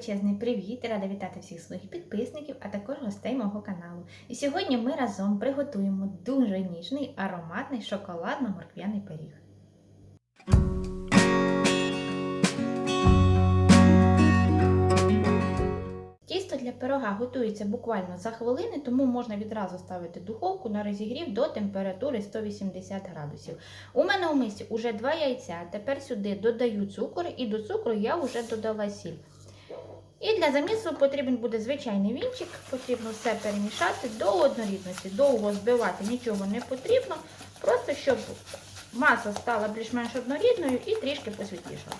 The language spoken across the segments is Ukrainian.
величезний привіт! Рада вітати всіх своїх підписників, а також гостей мого каналу. І сьогодні ми разом приготуємо дуже ніжний ароматний шоколадно-морквяний пиріг. Тісто для пирога готується буквально за хвилини, тому можна відразу ставити духовку на розігрів до температури 180 градусів. У мене у мисці вже два яйця. Тепер сюди додаю цукор і до цукру я вже додала сіль. І для замісу потрібен буде звичайний вінчик, потрібно все перемішати до однорідності. Довго збивати нічого не потрібно, просто щоб маса стала більш-менш однорідною і трішки посвітлішала.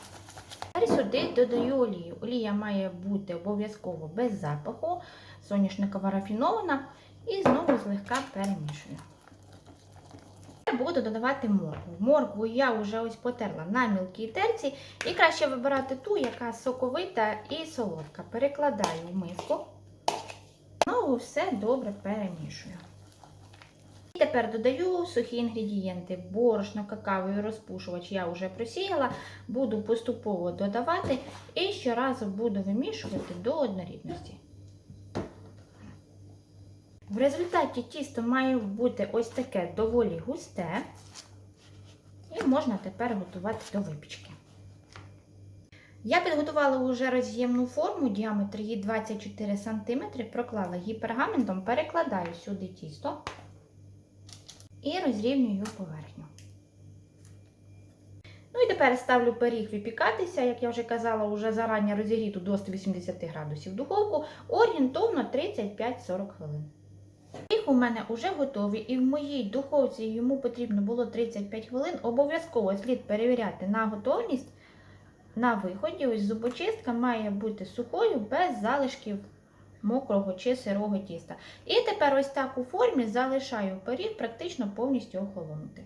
Тепер сюди додаю олію. Олія має бути обов'язково без запаху, соняшникова рафінована і знову злегка перемішую. Буду додавати моркву. Моркву я вже ось потерла на мілкій терці і краще вибирати ту, яка соковита і солодка. Перекладаю в миску. Знову все добре перемішую. І тепер додаю сухі інгредієнти. Борошно, какао і розпушувач я вже просіяла. Буду поступово додавати і щоразу буду вимішувати до однорідності. В результаті тісто має бути ось таке доволі густе. І можна тепер готувати до випічки. Я підготувала вже роз'ємну форму, діаметр її 24 см, проклала її пергаментом, перекладаю сюди тісто і розрівнюю поверхню. Ну і тепер ставлю пиріг випікатися, як я вже казала, вже зарані розігріту до 180 градусів духовку, орієнтовно 35-40 хвилин. Пиріг у мене вже готові, і в моїй духовці йому потрібно було 35 хвилин. Обов'язково слід перевіряти на готовність. На виході ось зубочистка має бути сухою без залишків мокрого чи сирого тіста. І тепер ось так у формі залишаю пиріг практично повністю охолонути.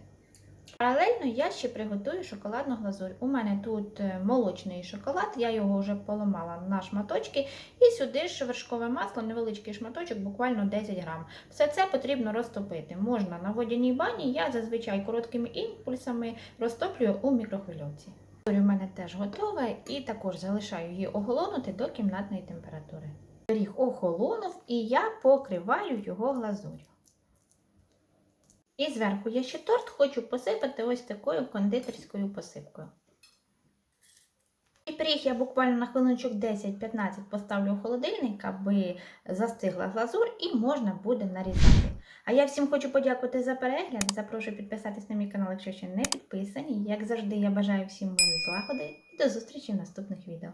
Паралельно я ще приготую шоколадну глазурь. У мене тут е, молочний шоколад, я його вже поламала на шматочки. І сюди ж вершкове масло, невеличкий шматочок, буквально 10 грам. Все це потрібно розтопити. Можна на водяній бані, я зазвичай короткими імпульсами розтоплюю у мікрохвильовці. У мене теж готова і також залишаю її оголонути до кімнатної температури. Пиріг охолонув і я покриваю його глазур'ю. І зверху я ще торт хочу посипати ось такою кондитерською посипкою. І пиріг я буквально на хвилиночок 10-15 поставлю в холодильник, аби застигла глазур і можна буде нарізати. А я всім хочу подякувати за перегляд. Запрошую підписатись на мій канал, якщо ще не підписані. Як завжди, я бажаю всім миру злагоди і до зустрічі в наступних відео.